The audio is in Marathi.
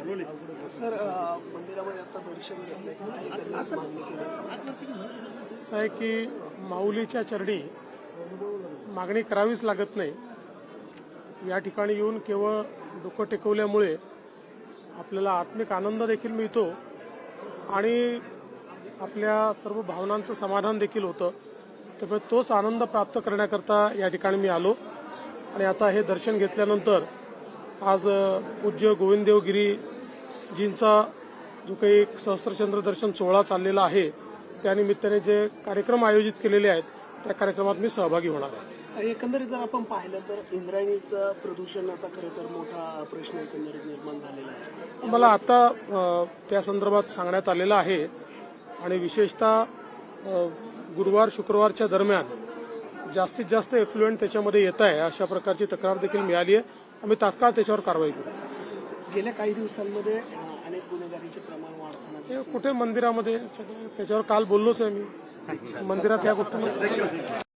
सर मंदिरामध्ये आता दर्शन असं आहे की माऊलीच्या चरणी मागणी करावीच लागत नाही. या ठिकाणी येऊन केवळ डोकं टेकवल्यामुळे आपल्याला आत्मिक आनंद देखील मिळतो आणि आपल्या सर्व भावनांचं समाधान देखील होतं. त्यामुळे तोच आनंद प्राप्त करण्याकरता या ठिकाणी मी आलो आणि आता हे दर्शन घेतल्यानंतर आज पूज्य गोविंददेवगिरीजींचा जो काही एक सहस्त्रचंद्र दर्शन सोहळा चाललेला आहे त्यानिमित्ताने जे कार्यक्रम आयोजित केलेले आहेत त्या कार्यक्रमात मी सहभागी होणार आहे. एकंदरीत जर आपण पाहिलं तर इंद्रायणीचं प्रदूषणाचा खरं तर मोठा प्रश्न एकंदरीत निर्माण झालेला आहे. मला आता त्या संदर्भात सांगण्यात आलेलं आहे आणि विशेषतः गुरुवार शुक्रवारच्या दरम्यान जास्तीत जास्त एफ्लुएंट त्याच्यामध्ये येत आहे अशा प्रकारची तक्रार देखील मिळाली आहे. आम्ही तात्काळ त्याच्यावर कारवाई करू गेल्या काही दिवसांमध्ये अ, अनेक गुन्हेगारीचे प्रमाण वाढताना दिसतं. कुठे मंदिरामध्ये सगळं त्याच्यावर काल बोललोच आहे मी मंदिरात या गोष्टी